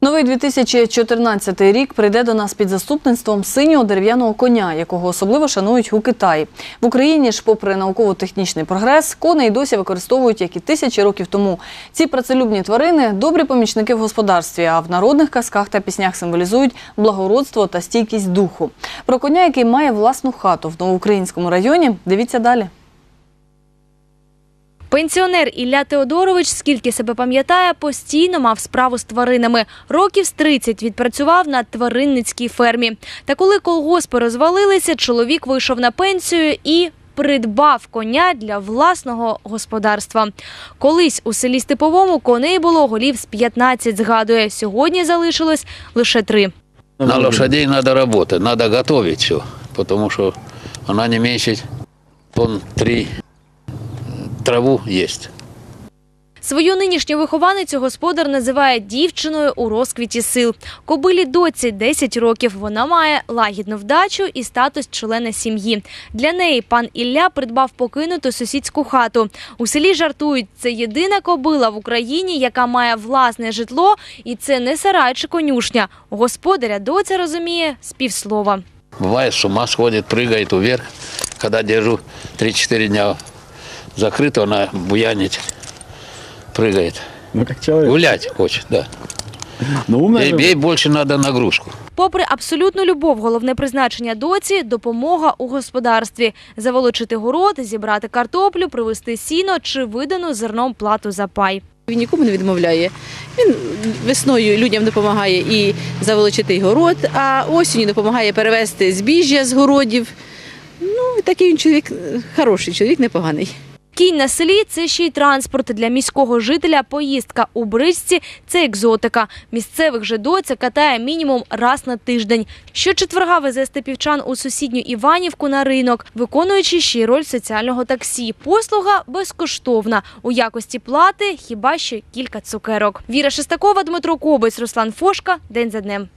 Новий 2014 рік прийде до нас під заступництвом синього дерев'яного коня, якого особливо шанують у Китаї. В Україні ж, попри науково-технічний прогрес, коней досі використовують як і тисячі років тому. Ці працелюбні тварини добрі помічники в господарстві, а в народних казках та піснях символізують благородство та стійкість духу. Про коня, який має власну хату в новоукраїнському районі, дивіться далі. Пенсіонер Ілля Теодорович, скільки себе пам'ятає, постійно мав справу з тваринами. Років з 30 відпрацював на тваринницькій фермі. Та коли колгоспи розвалилися, чоловік вийшов на пенсію і придбав коня для власного господарства. Колись у селі Степовому коней було голів з 15, згадує. Сьогодні залишилось лише три. На лошадей надо работать, надо готовить все, потому что она не меньше тонн три траву есть. Свою нинішню вихованицю господар називає дівчиною у розквіті сил. Кобилі доці 10 років. Вона має лагідну вдачу і статус члена сім'ї. Для неї пан Ілля придбав покинуту сусідську хату. У селі жартують, це єдина кобила в Україні, яка має власне житло, і це не сарай чи конюшня. Господаря доця розуміє з півслова. Бывает, с ума сходит, прыгает вверх. Когда держу 3-4 дня закрыто, она буянит, прыгает. Ну, как человек. Гулять хочет, да. Ну, умная Ей, ей больше надо нагрузку. Попри абсолютну любов, головне призначення доці допомога у господарстві, заволочити город, зібрати картоплю, привезти сіно чи видану зерном плату за пай. Він нікому не відмовляє. Він весною людям допомагає і заволочити город, а осінню допомагає перевезти збіжжя з городів. Ну, такий він чоловік, е, хороший чоловік, непоганий. Кінь на селі це ще й транспорт для міського жителя. Поїздка у бричці це екзотика. Місцевих же доця катає мінімум раз на тиждень. Щочетверга везе степівчан у сусідню Іванівку на ринок, виконуючи ще й роль соціального таксі. Послуга безкоштовна. У якості плати хіба що кілька цукерок. Віра Шестакова, Дмитро Кобець, Руслан Фошка. День за днем.